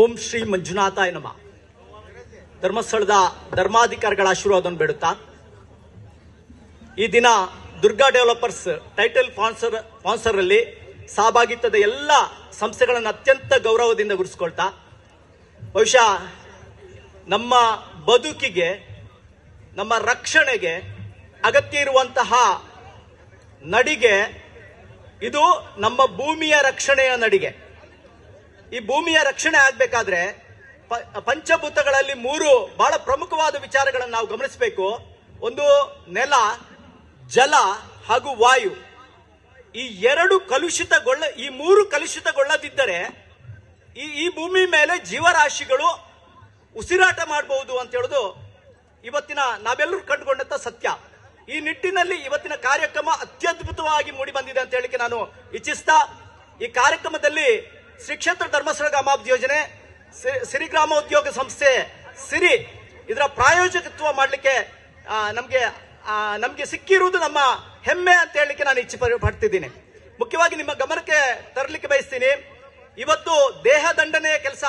ಓಂ ಶ್ರೀ ಮಂಜುನಾಥಾಯ ನಮ. ಧರ್ಮಸ್ಥಳದ ಧರ್ಮಾಧಿಕಾರಿಗಳ ಆಶೀರ್ವಾದವನ್ನು ಬೇಡುತ್ತಾ, ಈ ದಿನ Durga developers title sponsor sponsor ಅಲ್ಲಿ ಸಹಭಾಗಿತ್ವದ ಎಲ್ಲ ಸಂಸ್ಥೆಗಳನ್ನು ಅತ್ಯಂತ ಗೌರವದಿಂದ ಗುರುಸ್ಕೊಳ್ತಾ ಬಹುಶಃ ನಮ್ಮ ಬದುಕಿಗೆ, ನಮ್ಮ ರಕ್ಷಣೆಗೆ ಅಗತ್ಯ ಇರುವಂತಹ ನಡಿಗೆ, ಇದು ನಮ್ಮ ಭೂಮಿಯ ರಕ್ಷಣೆಯ ನಡಿಗೆ. ಈ ಭೂಮಿಯ ರಕ್ಷಣೆ ಆಗ್ಬೇಕಾದ್ರೆ ಪಂಚಭೂತಗಳಲ್ಲಿ ಮೂರು ಬಹಳ ಪ್ರಮುಖವಾದ ವಿಚಾರಗಳನ್ನು ನಾವು ಗಮನಿಸಬೇಕು. ಒಂದು ನೆಲ, ಜಲ ಹಾಗೂ ವಾಯು. ಈ ಎರಡು ಕಲುಷಿತಗೊಳ್ಳ, ಈ ಮೂರು ಕಲುಷಿತಗೊಳ್ಳದಿದ್ದರೆ ಈ ಈ ಭೂಮಿ ಮೇಲೆ ಜೀವರಾಶಿಗಳು ಉಸಿರಾಟ ಮಾಡಬಹುದು ಅಂತ ಹೇಳುದು ಇವತ್ತಿನ ನಾವೆಲ್ಲರೂ ಕಂಡುಕೊಂಡಂತ ಸತ್ಯ. ಈ ನಿಟ್ಟಿನಲ್ಲಿ ಇವತ್ತಿನ ಕಾರ್ಯಕ್ರಮ ಅತ್ಯದ್ಭುತವಾಗಿ ಮೂಡಿ ಬಂದಿದೆ ಅಂತ ಹೇಳಿಕೆ ನಾನು ಇಚ್ಛಿಸ್ತಾ, ಈ ಕಾರ್ಯಕ್ರಮದಲ್ಲಿ ಶ್ರೀ ಕ್ಷೇತ್ರ ಧರ್ಮಸ್ಥಳ ಗ್ರಾಮಾಭಿವೃದ್ಧಿ ಯೋಜನೆ ಸಿರಿ ಗ್ರಾಮ ಉದ್ಯೋಗ ಸಂಸ್ಥೆ, ಸಿರಿ, ಇದರ ಪ್ರಾಯೋಜಕತ್ವ ಮಾಡಲಿಕ್ಕೆ ನಮಗೆ ನಮಗೆ ಸಿಕ್ಕಿರುವುದು ನಮ್ಮ ಹೆಮ್ಮೆ ಅಂತ ಹೇಳಲಿಕ್ಕೆ ನಾನು ಇಚ್ಛೆ ಪಡ್- ಪಡ್ತಿದ್ದೀನಿ. ಮುಖ್ಯವಾಗಿ ನಿಮ್ಮ ಗಮನಕ್ಕೆ ತರಲಿಕ್ಕೆ ಬಯಸ್ತೀನಿ, ಇವತ್ತು ದೇಹ ದಂಡನೆಯ ಕೆಲಸ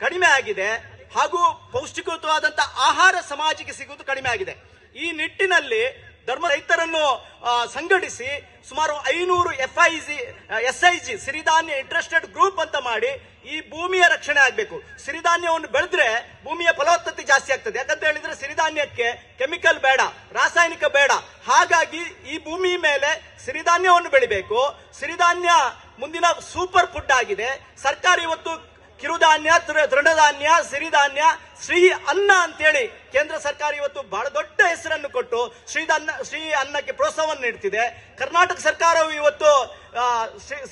ಕಡಿಮೆ ಆಗಿದೆ ಹಾಗೂ ಪೌಷ್ಟಿಕಯುತವಾದಂತ ಆಹಾರ ಸಮಾಜಕ್ಕೆ ಸಿಗುವುದು ಕಡಿಮೆ ಆಗಿದೆ. ಈ ನಿಟ್ಟಿನಲ್ಲಿ ಧರ್ಮ ರೈತರನ್ನು ಸಂಘಟಿಸಿ ಸುಮಾರು ಐನೂರು F I G S I G ಸಿರಿಧಾನ್ಯ ಇಂಟ್ರೆಸ್ಟೆಡ್ ಗ್ರೂಪ್ ಅಂತ ಮಾಡಿ ಈ ಭೂಮಿಯ ರಕ್ಷಣೆ ಆಗಬೇಕು. ಸಿರಿಧಾನ್ಯವನ್ನು ಬೆಳೆದ್ರೆ ಭೂಮಿಯ ಫಲವತ್ತತೆ ಜಾಸ್ತಿ ಆಗ್ತದೆ. ಯಾಕಂತ ಹೇಳಿದ್ರೆ ಸಿರಿಧಾನ್ಯಕ್ಕೆ ಕೆಮಿಕಲ್ ಬೇಡ, ರಾಸಾಯನಿಕ ಬೇಡ. ಹಾಗಾಗಿ ಈ ಭೂಮಿ ಮೇಲೆ ಸಿರಿಧಾನ್ಯವನ್ನು ಬೆಳಿಬೇಕು. ಸಿರಿಧಾನ್ಯ ಮುಂದಿನ ಸೂಪರ್ ಫುಡ್ ಆಗಿದೆ. ಸರ್ಕಾರ ಇವತ್ತು ಕಿರುಧಾನ್ಯ ತೃಣಧಾನ್ಯ ಸಿರಿಧಾನ್ಯ, ಶ್ರೀ ಅನ್ನ ಅಂತೇಳಿ ಕೇಂದ್ರ ಸರ್ಕಾರ ಇವತ್ತು ಬಹಳ ದೊಡ್ಡ ಹೆಸರನ್ನು ಕೊಟ್ಟು ಶ್ರೀಧಾನ್ಯ ಶ್ರೀ ಅನ್ನಕ್ಕೆ ಪ್ರೋತ್ಸಾಹವನ್ನು ನೀಡ್ತಿದೆ. ಕರ್ನಾಟಕ ಸರ್ಕಾರವು ಇವತ್ತು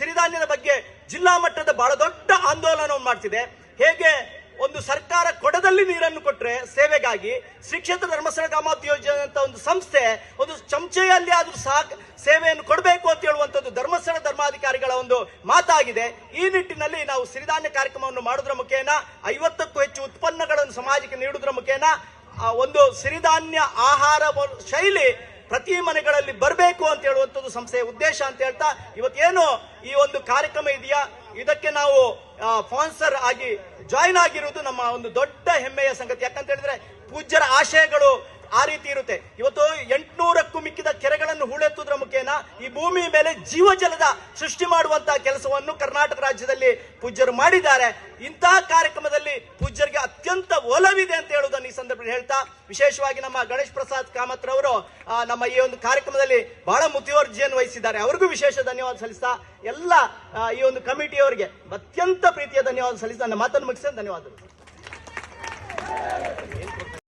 ಸಿರಿಧಾನ್ಯದ ಬಗ್ಗೆ ಜಿಲ್ಲಾ ಮಟ್ಟದ ಬಹಳ ದೊಡ್ಡ ಆಂದೋಲನವನ್ನು ಮಾಡ್ತಿದೆ. ಹೇಗೆ ಒಂದು ಸರ್ಕಾರ ಕೊಡದಲ್ಲಿ ನೀರನ್ನು ಕೊಟ್ಟರೆ ಸೇವೆಗಾಗಿ ಶ್ರೀ ಕ್ಷೇತ್ರ ಧರ್ಮಸ್ಥಳ ಕಾಮಾತ್ ಯೋಜನೆ ಅಂತ ಒಂದು ಸಂಸ್ಥೆ, ಒಂದು ಚಮಚೆಯಲ್ಲಿ ಆದರೂ ಸಹ ಸೇವೆಯನ್ನು ಕೊಡಬೇಕು ಅಂತ ಹೇಳುವಂಥದ್ದು ಧರ್ಮಸ್ಥಳ ಧರ್ಮಾಧಿಕಾರಿಗಳ ಒಂದು ಮಾತಾಗಿದೆ. ಈ ನಿಟ್ಟಿನಲ್ಲಿ ನಾವು ಸಿರಿಧಾನ್ಯ ಕಾರ್ಯಕ್ರಮವನ್ನು ಮಾಡುವುದರ ಮುಖೇನ, ಐವತ್ತಕ್ಕೂ ಹೆಚ್ಚು ಉತ್ಪನ್ನಗಳನ್ನು ಸಮಾಜಕ್ಕೆ ನೀಡುವುದರ ಮುಖೇನ ಒಂದು ಸಿರಿಧಾನ್ಯ ಆಹಾರ ಶೈಲಿ ಪ್ರತಿ ಮನೆಗಳಲ್ಲಿ ಬರಬೇಕು ಅಂತ ಹೇಳುವಂಥದ್ದು ಸಂಸ್ಥೆಯ ಉದ್ದೇಶ ಅಂತ ಹೇಳ್ತಾ, ಇವತ್ತೇನು ಈ ಒಂದು ಕಾರ್ಯಕ್ರಮ ಇದೆಯಾ? ಇದಕ್ಕೆ ನಾವು ಸ್ಪಾನ್ಸರ್ ಆಗಿ ಜಾಯಿನ್ ಆಗಿರುವುದು ನಮ್ಮ ಒಂದು ದೊಡ್ಡ ಹೆಮ್ಮೆಯ ಸಂಗತಿ. ಯಾಕಂತ ಹೇಳಿದ್ರೆ ಪೂಜ್ಯರ ಆಶಯಗಳು ಆ ರೀತಿ ಇರುತ್ತೆ. ಇವತ್ತು ಕೆರೆಗಳನ್ನು ಈ ಭೂಮಿ ಮೇಲೆ ಜೀವಜಲದ ಸೃಷ್ಟಿ ಮಾಡುವಂತಹ ಕೆಲಸವನ್ನು ಕರ್ನಾಟಕ ರಾಜ್ಯದಲ್ಲಿ ಪೂಜ್ಯರು ಮಾಡಿದ್ದಾರೆ. ಇಂತಹ ಕಾರ್ಯಕ್ರಮದಲ್ಲಿ ಪೂಜ್ಯರಿಗೆ ಅತ್ಯಂತ ಒಲವಿದೆ ಅಂತ ಹೇಳುವುದನ್ನು ಈ ಸಂದರ್ಭದಲ್ಲಿ ಹೇಳ್ತಾ, ವಿಶೇಷವಾಗಿ ನಮ್ಮ ಗಣೇಶ್ ಪ್ರಸಾದ್ ಕಾಮತ್ ರವರು ನಮ್ಮ ಈ ಒಂದು ಕಾರ್ಯಕ್ರಮದಲ್ಲಿ ಬಹಳ ಮುತುವರ್ಜಿಯನ್ನು ವಹಿಸಿದ್ದಾರೆ. ಅವ್ರಿಗೂ ವಿಶೇಷ ಧನ್ಯವಾದ ಸಲ್ಲಿಸ್ತಾ, ಎಲ್ಲ ಈ ಒಂದು ಕಮಿಟಿಯವರಿಗೆ ಅತ್ಯಂತ ಪ್ರೀತಿಯ ಧನ್ಯವಾದ ಸಲ್ಲಿಸಿ ನನ್ನ ಮಾತನ್ನು ಮುಗಿಸಿ ಧನ್ಯವಾದಗಳು.